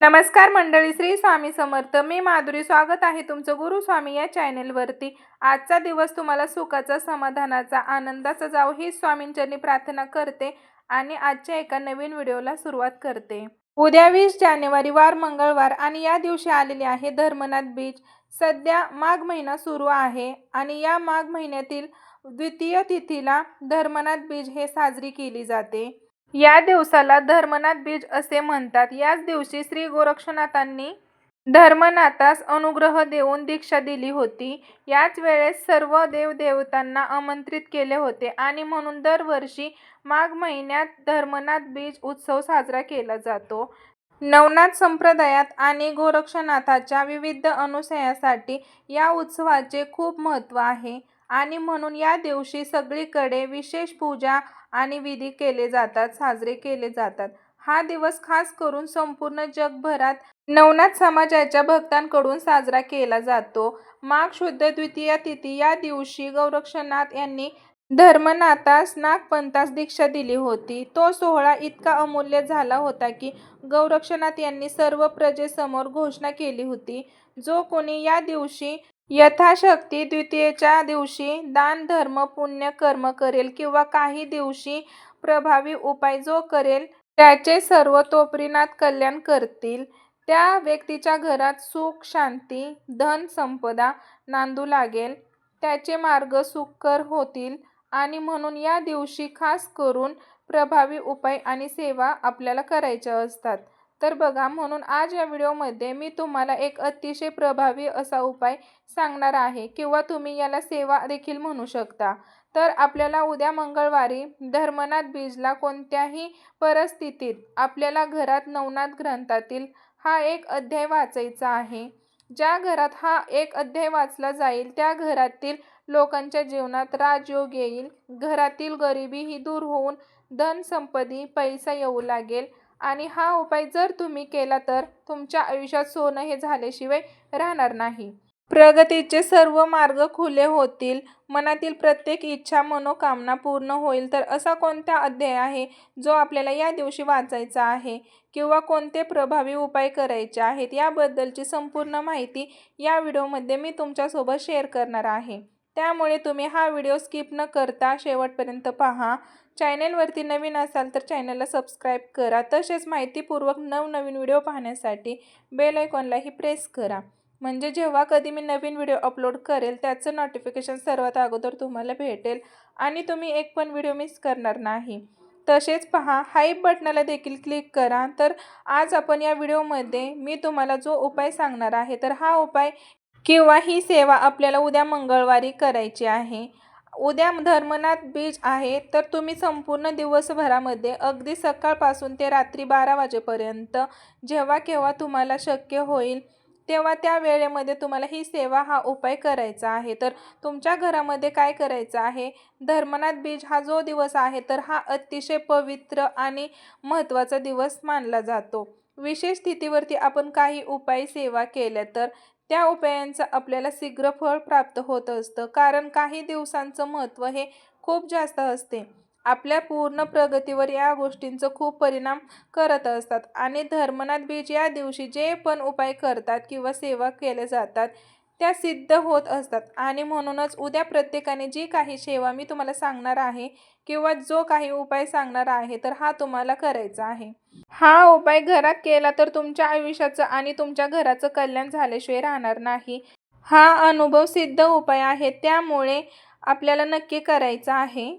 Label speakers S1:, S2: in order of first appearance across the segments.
S1: नमस्कार मंडळी श्री स्वामी समर्थ. मी माधुरी. स्वागत आहे तुमचं गुरु स्वामी या चॅनेलवरती आजचा दिवस तुम्हाला सुखाचा समाधानाचा आनंदाचा जाव ही स्वामींचरणी प्रार्थना करते आणि आजच्या एका नवीन व्हिडिओला सुरुवात करते. उद्या वीस जानेवारी वार मंगळवार आणि या दिवशी आलेले आहे धर्मनाथ बीच सध्या माघ महिना सुरू आहे आणि या माघ महिन्यातील द्वितीय तिथीला धर्मनाथ बीज हे साजरी केली जाते. या दिवसाला धर्मनाथ बीज असे म्हणतात. याच दिवशी श्री गोरक्षनाथांनी धर्मनाथास अनुग्रह देऊन दीक्षा दिली होती. याच वेळेस सर्व देवदेवतांना आमंत्रित केले होते आणि म्हणून दरवर्षी माघ महिन्यात धर्मनाथ बीज उत्सव साजरा केला जातो. नवनाथ संप्रदायात आणि गोरक्षनाथाच्या विविध अनुसयासाठी या उत्सवाचे खूप महत्त्व आहे. आणि म्हणून या दिवशी सगळीकडे विशेष पूजा आणि विधी केले जातात साजरे केले जातात. हा दिवस खास करून संपूर्ण जगभरात नवनाथ समाजाच्या भक्तांकडून साजरा केला जातो. माघ शुद्ध द्वितीया तिथी या दिवशी गौरक्षनाथ यांनी धर्मनाथास नागपंथास दीक्षा दिली होती. तो सोहळा इतका अमूल्य झाला होता की गौरक्षनाथ यांनी सर्व प्रजेसमोर घोषणा केली होती. जो कोणी या दिवशी यथाशक्ती द्वितीयेच्या दिवशी दान धर्म पुण्य कर्म करेल किंवा काही दिवशी प्रभावी उपाय जो करेल त्याचे सर्व तोपरीनाथ कल्याण करतील. त्या व्यक्तीच्या घरात सुख शांती धन संपदा नांदू लागेल. त्याचे मार्ग सुखकर होतील आणि म्हणून या दिवशी खास करून प्रभावी उपाय आणि सेवा आपल्याला करायच्या असतात. तर बघा म्हणून आज या व्हिडिओमध्ये मी तुम्हाला एक अतिशय प्रभावी असा उपाय सांगणार आहे किंवा तुम्ही याला सेवा देखील म्हणू शकता. तर आपल्याला उद्या मंगळवारी धर्मनाथ बीजला कोणत्याही परिस्थितीत आपल्याला घरात नवनाथ ग्रंथातील हा एक अध्याय वाचायचा आहे. ज्या घरात हा एक अध्याय वाचला जाईल त्या घरातील लोकांच्या जीवनात राजयोग येईल. घरातील गरिबी ही दूर होऊन धनसंपत्ती पैसा येऊ लागेल. आणि हा उपाय जर तुम्ही केला तर तुमच्या आयुष्यात सोनं हे झाल्याशिवाय राहणार नाही. प्रगतीचे सर्व मार्ग खुले होतील. मनातील प्रत्येक इच्छा मनोकामना पूर्ण होईल. तर असा कोणता अध्याय आहे जो आपल्याला या दिवशी वाचायचा आहे? किंवा कोणते प्रभावी उपाय करायचे आहेत? याबद्दलची संपूर्ण माहिती या व्हिडिओमध्ये मी तुमच्यासोबत शेअर करणार आहे. त्यामुळे तुम्ही हा व्हिडिओ स्किप न करता शेवटपर्यंत पहा. चॅनेलवरती नवीन असाल तर चॅनलला सबस्क्राईब करा. तसेच माहितीपूर्वक नवनवीन व्हिडिओ पाहण्यासाठी बेल आयकॉनलाही प्रेस करा. म्हणजे जेव्हा कधी मी नवीन व्हिडिओ अपलोड करेल त्याचं नोटिफिकेशन सर्वात अगोदर तुम्हाला भेटेल आणि तुम्ही एक पण व्हिडिओ मिस करणार नाही. तसेच पहा हाईप बटनाला देखील क्लिक करा. तर आज आपण या व्हिडिओमध्ये मी तुम्हाला जो उपाय सांगणार आहे तर हा उपाय किंवा ही सेवा आपल्याला उद्या मंगळवारी करायची आहे. उद्या धर्मनाथ बीज आहे तर तुम्ही संपूर्ण दिवसभरामध्ये अगदी सकाळपासून ते रात्री बारा वाजेपर्यंत जेव्हा केव्हा तुम्हाला शक्य होईल तेव्हा त्या वेळेमध्ये तुम्हाला ही सेवा हा उपाय करायचा आहे. तर तुमच्या घरामध्ये काय करायचं आहे? धर्मनाथ बीज हा जो दिवस आहे तर हा अतिशय पवित्र आणि महत्त्वाचा दिवस मानला जातो. विशेष स्थितीवरती आपण काही उपाय सेवा केल्या तर त्या उपायांचा आपल्याला शीघ्र फळ प्राप्त होत असतं. कारण काही दिवसांचं महत्त्व हे खूप जास्त असते. आपल्या पूर्ण प्रगतीवर या गोष्टींचं खूप परिणाम करत असतात. आणि धर्मनाथ बीज या दिवशी जे पण उपाय करतात किंवा सेवा केल्या जातात त्या सिद्ध होत असतात. आणि म्हणूनच उद्या प्रत्येकाने जी काही सेवा मी तुम्हाला सांगणार आहे किंवा जो काही उपाय सांगणार आहे तर हा तुम्हाला करायचा आहे. हा उपाय घरात केला तर तुमच्या आयुष्याचं आणि तुमच्या घराचं कल्याण झाल्याशिवाय राहणार नाही. हा अनुभव सिद्ध उपाय आहे. त्यामुळे आपल्याला नक्की करायचा आहे.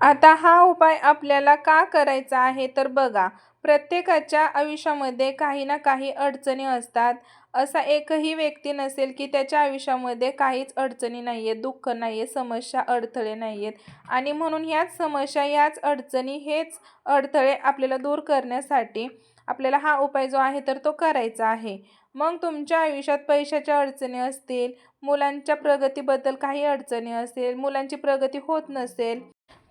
S1: आता हा उपाय आपल्याला का करायचा आहे तर बघा प्रत्येकाच्या आयुष्यामध्ये काही ना काही अडचणी असतात. असा एकही व्यक्ती नसेल की त्याच्या आयुष्यामध्ये काहीच अडचणी नाही आहेत दुःख नाही आहे समस्या अडथळे नाही आहेत आणि म्हणून ह्याच समस्या याच अडचणी हेच अडथळे आपल्याला दूर करण्यासाठी आपल्याला हा उपाय जो आहे तर तो करायचा आहे. मग तुमच्या आयुष्यात पैशाच्या अडचणी असतील मुलांच्या प्रगतीबद्दल काही अडचणी असेल मुलांची प्रगती होत नसेल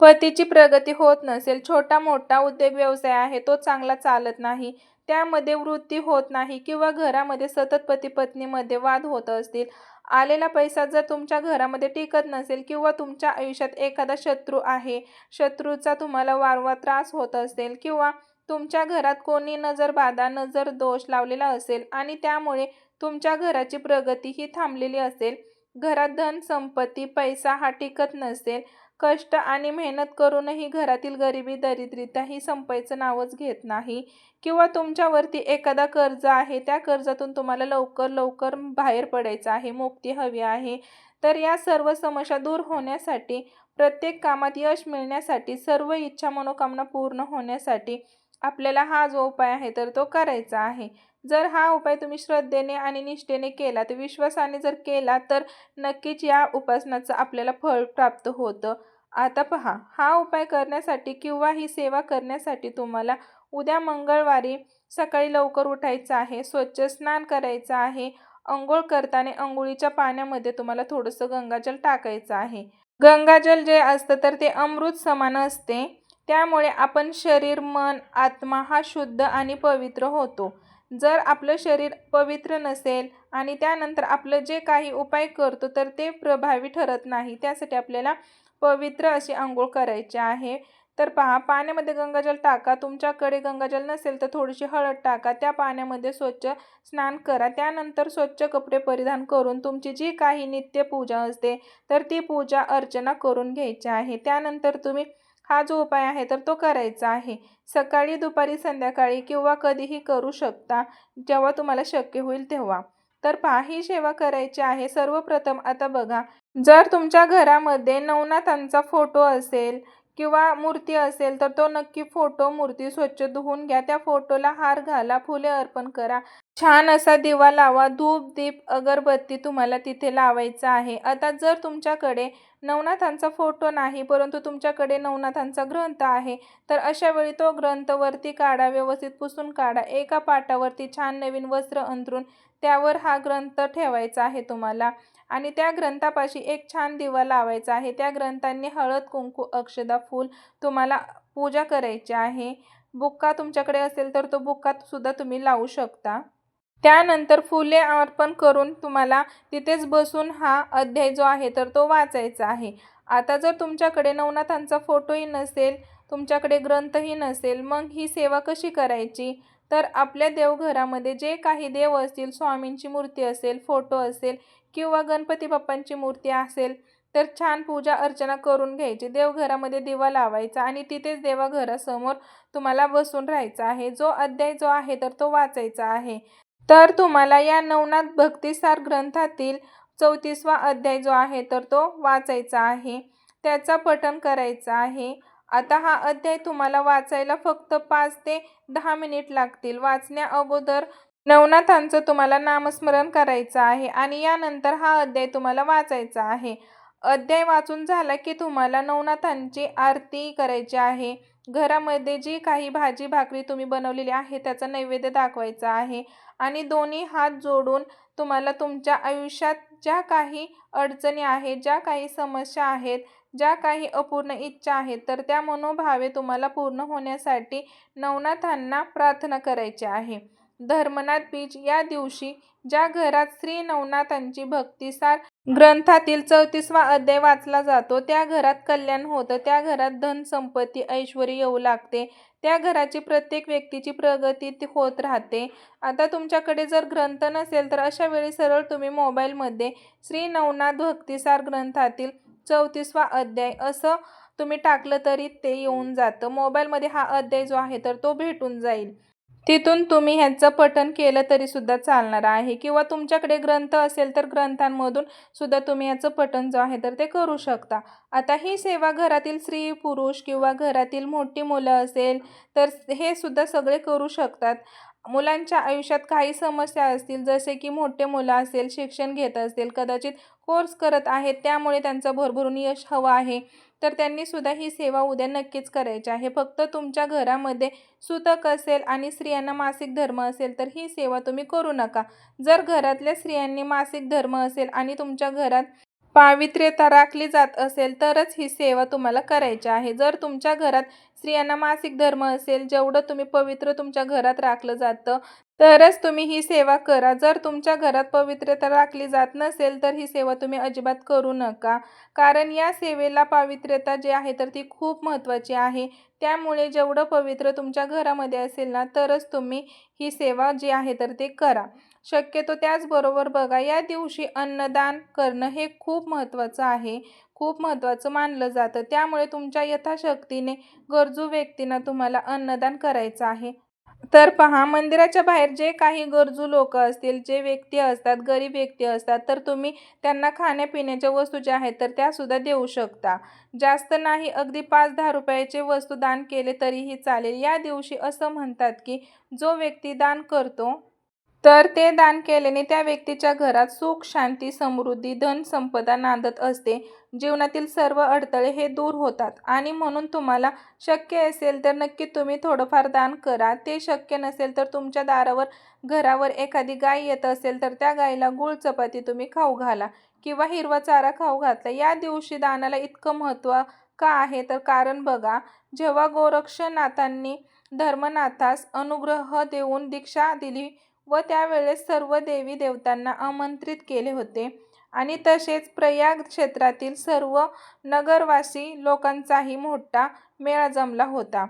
S1: पतीची प्रगती होत नसेल छोटा मोठा उद्योग व्यवसाय आहे तो चांगला चालत नाही त्यामध्ये वृत्ती होत नाही किंवा घरामध्ये सतत पती पत्नीमध्ये वाद होत असतील आलेला पैसा जर तुमच्या घरामध्ये टिकत नसेल किंवा तुमच्या आयुष्यात एखादा शत्रू आहे शत्रूचा तुम्हाला वारंवार त्रास होत असेल किंवा तुमच्या घरात कोणी नजरबाधा नजर दोष लावलेला असेल आणि त्यामुळे तुमच्या घराची प्रगती ही थांबलेली असेल घरात धन संपत्ती पैसा हा टिकत नसेल कष्ट आणि मेहनत करूनही घरातील गरिबी दरिद्रता ही संपायचं नावच घेत नाही. किंवा तुमच्यावरती एखादा कर्ज आहे त्या कर्जातून तुम्हाला लवकर लवकर बाहेर पडायचं आहे मुक्ती हवी आहे. तर या सर्व समस्या दूर होण्यासाठी प्रत्येक कामात यश मिळण्यासाठी सर्व इच्छा मनोकामना पूर्ण होण्यासाठी आपल्याला हा जो उपाय आहे तर तो करायचा आहे. जर हा उपाय तुम्ही श्रद्धेने आणि निष्ठेने केला तर विश्वासाने जर केला तर नक्कीच या उपासनाचं आपल्याला फळ प्राप्त होतं. आता पहा हा उपाय करण्यासाठी किंवा ही सेवा करण्यासाठी तुम्हाला उद्या मंगळवारी सकाळी लवकर उठायचं आहे स्वच्छ स्नान करायचं आहे अंघोळ करताना अंघोळीच्या पाण्यामध्ये तुम्हाला थोडंसं गंगाजल टाकायचं आहे. गंगाजल जे असतं तर ते अमृत समान असते. त्यामुळे आपण शरीर मन आत्मा हा शुद्ध आणि पवित्र होतो. जर आपलं शरीर पवित्र नसेल आणि त्यानंतर आपलं जे काही उपाय करतो तर ते प्रभावी ठरत नाही. त्यासाठी आपल्याला पवित्र अशी आंघोळ करायची आहे. तर पहा पाण्यामध्ये गंगाजल टाका. तुमच्याकडे गंगाजल नसेल तर थोडीशी हळद टाका. त्या पाण्यामध्ये स्वच्छ स्नान करा. त्यानंतर स्वच्छ कपडे परिधान करून तुमची जी काही नित्य पूजा असते तर ती पूजा अर्चना करून घ्यायची आहे. त्यानंतर तुम्ही हा जो उपाय आहे तर तो करायचा आहे. सकाळी दुपारी संध्याकाळी किंवा कधीही करू शकता जेव्हा तुम्हाला शक्य होईल तेव्हा. तर पहा ही सेवा करायची आहे. सर्वप्रथम आता बघा जर तुमच्या घरामध्ये नवनाथांचा फोटो असेल किंवा मूर्ती असेल तर तो नक्की फोटो मूर्ती स्वच्छ धुवून घ्या. त्या फोटोला हार घाला फुले अर्पण करा. छान असा दिवा लावा. धूप दीप अगरबत्ती तुम्हाला तिथे लावायचा आहे. आता जर तुमच्याकडे नवनाथांचा फोटो नाही परंतु तुमच्याकडे नवनाथांचा ग्रंथ आहे तर अशा वेळी तो ग्रंथ वरती काढा व्यवस्थित पुसून काढा. एका पाटावरती छान नवीन वस्त्र अंथरून त्यावर हा ग्रंथ ठेवायचा आहे तुम्हाला. आणि त्या ग्रंथापाशी एक छान दिवा लावायचा आहे. त्या ग्रंथांनी हळद कुंकू अक्षदा फूल तुम्हाला पूजा करायची आहे. बुक्का तुमच्याकडे असेल तर तो बुक्का सुद्धा तुम्ही लावू शकता. त्यानंतर फुले अर्पण करून तुम्हाला तिथेच बसून हा अध्याय जो आहे तर तो वाचायचा आहे. आता जर तुमच्याकडे नवनाथांचा फोटोही नसेल तुमच्याकडे ग्रंथही नसेल मग ही सेवा कशी करायची? तर आपल्या देवघरामध्ये जे काही देव असतील स्वामींची मूर्ती असेल फोटो असेल किंवा गणपती बाप्पांची मूर्ती असेल तर छान पूजा अर्चना करून घ्यायची. देवघरामध्ये दिवा लावायचा आणि तिथेच देवाघरासमोर तुम्हाला बसून राहायचं आहे. जो अध्याय जो आहे तर तो वाचायचा आहे. तर तुम्हाला या नवनाथ भक्तिसार ग्रंथातील चौतीसवा अध्याय जो आहे तर तो वाचायचा आहे. त्याचा पठण करायचं आहे. आता हा अध्याय तुम्हाला वाचायला फक्त पाच ते दहा मिनिट लागतील. वाचण्या अगोदर नवनाथांचं तुम्हाला नामस्मरण करायचं आहे आणि यानंतर हा अध्याय तुम्हाला वाचायचा आहे. अध्याय वाचून झाला की तुम्हाला नवनाथांची आरती करायची आहे. घरामध्ये जी काही भाजी भाकरी तुम्ही बनवलेली आहे त्याचा नैवेद्य दाखवायचा आहे आणि दोन्ही हात जोडून तुम्हाला तुमच्या आयुष्यात ज्या काही अडचणी आहेत ज्या काही समस्या आहेत ज्या काही अपूर्ण इच्छा आहेत तर त्या मनोभावे तुम्हाला पूर्ण होण्यासाठी नवनाथांना प्रार्थना करायची आहे. धर्मनाथ बीज या दिवशी ज्या घरात श्री नवनाथांची भक्तिसार ग्रंथातील चौतीसवा अध्याय वाचला जातो त्या घरात कल्याण होतं त्या घरात धन संपत्ती ऐश्वर येऊ लागते त्या घराची प्रत्येक व्यक्तीची प्रगती होत राहते. आता तुमच्याकडे जर ग्रंथ नसेल तर अशा वेळी सरळ तुम्ही मोबाईलमध्ये श्री नवनाथ भक्तिसार ग्रंथातील चौतीसवा अध्याय असं तुम्ही टाकलं तरी ते येऊन जातं. मोबाईलमध्ये हा अध्याय जो आहे तर तो भेटून जाईल. तिथून तुम्ही ह्याचं पठन केलं तरी सुद्धा चालणार आहे. किंवा तुमच्याकडे ग्रंथ असेल तर ग्रंथांमधून सुद्धा तुम्ही याचं पठन जो आहे तर ते करू शकता. आता ही सेवा घरातील स्त्री पुरुष किंवा घरातील मोठी मुलं असेल तर हे सुद्धा सगळे करू शकतात. मुलांच्या आयुष्यात काही समस्या असतील जसे की मोठे मुलं असेल शिक्षण घेत असतील कदाचित कोर्स करत आहेत त्यामुळे त्यांचं भरभरून यश हवं आहे. तर त्यांनी सुद्धा ही सेवा उद्या नक्कीच करायची आहे. फक्त तुमच्या घरामध्ये सुतक असेल आणि स्त्रियांना मासिक धर्म असेल तर ही सेवा तुम्ही करू नका. जर घरातल्या स्त्रियांनी मासिक धर्म असेल आणि तुमच्या घरात पावित्र्यता राखली जात असेल तरच ही सेवा तुम्हाला करायची आहे. जर तुमच्या घरात स्त्रियांना मासिक धर्म असेल जेवढं तुम्ही पवित्र तुमच्या घरात राखलं जातं तरच तुम्ही ही सेवा करा. जर तुमच्या घरात पवित्रता राखली जात नसेल तर ही सेवा तुम्ही अजिबात करू नका. कारण या सेवेला पावित्र्यता जी आहे तर ती खूप महत्त्वाची आहे. त्यामुळे जेवढं पवित्र तुमच्या घरामध्ये असेल ना तरच तुम्ही ही सेवा जी आहे तर ते करा. शक्यतो त्याचबरोबर बघा या दिवशी अन्नदान करणं हे खूप महत्त्वाचं आहे. खूप महत्त्वाचं मानलं जातं. त्यामुळे तुमच्या यथाशक्तीने गरजू व्यक्तींना तुम्हाला अन्नदान करायचं आहे. तर पहा मंदिराच्या बाहेर जे काही गरजू लोक असतील जे व्यक्ती असतात गरीब व्यक्ती असतात तर तुम्ही त्यांना खाण्यापिण्याच्या वस्तू ज्या आहेत तर त्यासुद्धा देऊ शकता. जास्त नाही अगदी पाच दहा रुपयाचे वस्तू दान केले तरीही चालेल. या दिवशी असं म्हणतात की जो व्यक्ती दान करतो तर ते दान केल्याने त्या व्यक्तीच्या घरात सुख शांती समृद्धी धन संपदा नांदत असते. जीवनातील सर्व अडथळे हे दूर होतात. आणि म्हणून तुम्हाला शक्य असेल तर नक्की तुम्ही थोडंफार दान करा. ते शक्य नसेल तर तुमच्या दारावर घरावर एखादी गाय येत असेल तर त्या गायीला गुळ चपाती तुम्ही खाऊ घाला किंवा हिरवा चारा खाऊ घातला. या दिवशी दानाला इतकं महत्त्व का आहे? तर कारण बघा जेव्हा गोरक्षनाथांनी धर्मनाथास अनुग्रह देऊन दीक्षा दिली व त्यावेळेस सर्व देवी देवतांना आमंत्रित केले होते. आणि तसेच प्रयाग क्षेत्रातील सर्व नगरवासी लोकांचाही मोठा मेळा जमला होता.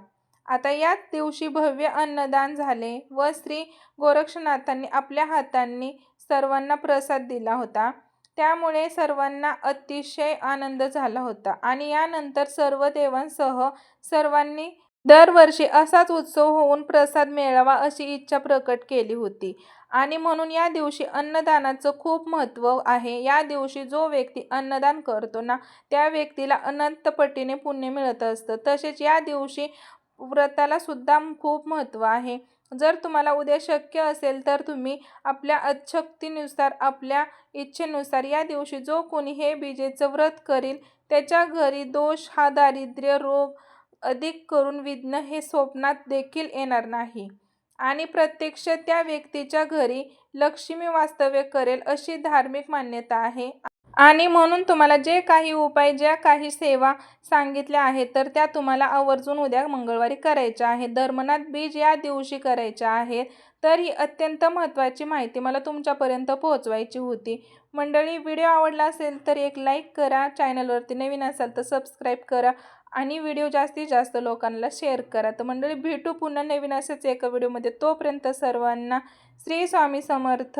S1: आता याच दिवशी भव्य अन्नदान झाले व श्री गोरक्षनाथांनी आपल्या हातांनी सर्वांना प्रसाद दिला होता. त्यामुळे सर्वांना अतिशय आनंद झाला होता. आणि यानंतर सर्व देवांसह सर्वांनी दरवर्षी असाच उत्सव होऊन प्रसाद मिळावा अशी इच्छा प्रकट केली होती. आणि म्हणून या दिवशी अन्नदानाचं खूप महत्त्व आहे. या दिवशी जो व्यक्ती अन्नदान करतो ना त्या व्यक्तीला अनंतपटीने पुण्य मिळत असतं. तसेच या दिवशी व्रताला सुद्धा खूप महत्त्व आहे. जर तुम्हाला उद्या शक्य असेल तर तुम्ही आपल्या अशक्तीनुसार आपल्या इच्छेनुसार या दिवशी जो कोणी हे बीजेचं व्रत करील त्याच्या घरी दोष हा दारिद्र्य रोग अधिक करून विघ्न हे स्वप्नात देखील येणार नाही. आणि प्रत्यक्ष त्या व्यक्तीच्या घरी लक्ष्मी वास्तव्य करेल अशी धार्मिक मान्यता आहे. आणि म्हणून तुम्हाला जे काही उपाय ज्या काही सेवा सांगितल्या आहेत तर त्या तुम्हाला आवर्जून उद्या मंगळवारी करायच्या आहेत. धर्मनाथ बीज या दिवशी करायच्या आहेत. तर ही अत्यंत महत्त्वाची माहिती मला तुमच्यापर्यंत पोहोचवायची होती. मंडळी व्हिडिओ आवडला असेल तर एक लाईक करा. चॅनलवरती नवीन असाल तर सबस्क्राईब करा. आणि व्हिडिओ जास्तीत जास्त लोकांना शेअर करा. तर मंडळी भेटू पुन्हा नवीन असेच एका व्हिडिओमध्ये तोपर्यंत सर्वांना श्री स्वामी समर्थ.